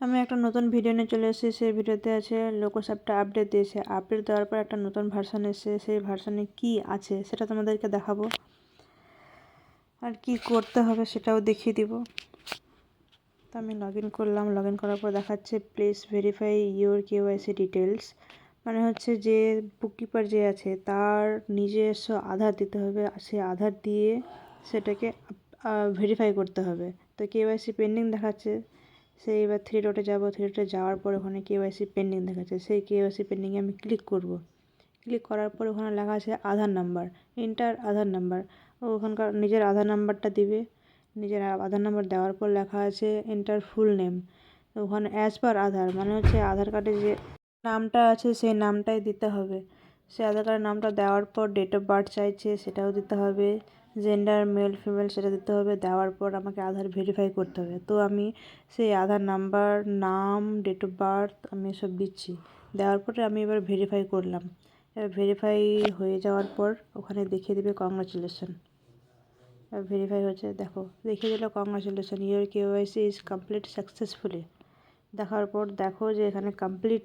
আমি একটা নতুন ভিডিও নিয়ে চলে এসেছি। সেই ভিডিওতে আছে লোকোসাপটা আপডেট দিয়েছে। আপডেট দেওয়ার পর একটা নতুন ভার্সান এসেছে। সেই ভার্সানে কি আছে সেটা তোমাদেরকে দেখাবো। আর কি করতে হবে সেটাও দেখিয়ে দিব। তো আমি লগ ইন করলাম। লগ ইন করার পর দেখাচ্ছে please verify your KYC details মানে হচ্ছে যে বুককিপার যে আছে তার নিজস্ব আধার দিতে হবে। সে আধার দিয়ে সেটাকে ভেরিফাই করতে হবে। তো কেওয়াইসি পেন্ডিং দেখাচ্ছে। সেই এবার থ্রি ডটে যাব থ্রি ডটে যাওয়ার পর ওখানে কেওয়াইসি পেন্ডিং দেখাচ্ছে। সেই কেওয়াইসি পেন্ডিংয়ে আমি ক্লিক করব। ক্লিক করার পর ওখানে লেখা আছে Aadhaar number enter Aadhaar number ওখানকার নিজের আধার নাম্বারটা দিবে। নিজের আধার নাম্বার দেওয়ার পর লেখা আছে এন্টার ফুল নেম ওখানে অ্যাজ পার আধার মানে হচ্ছে আধার কার্ডে যে নামটা আছে সেই নামটাই দিতে হবে। সে আধার কার্ডের নামটা দেওয়ার পর ডেট অফ বার্থ চাইছে, সেটাও দিতে হবে। জেন্ডার মেল ফিমেল সেটা দিতে হবে, দেওয়ার পর আমাকে আধার ভেরিফাই করতে হবে। তো আমি সেই আধার নাম্বার নাম ডেট অফ বার্থ আমি এসব দিচ্ছি। দেওয়ার পরে আমি এবার ভেরিফাই করলাম। এবার ভেরিফাই হয়ে যাওয়ার পর ওখানে দেখিয়ে দেবে কংগ্রাচুলেশন ভেরিফাই হচ্ছে দেখো, দেখিয়ে দিল congratulation your KYC is complete successfully দেখার পর দেখো যে এখানে কমপ্লিট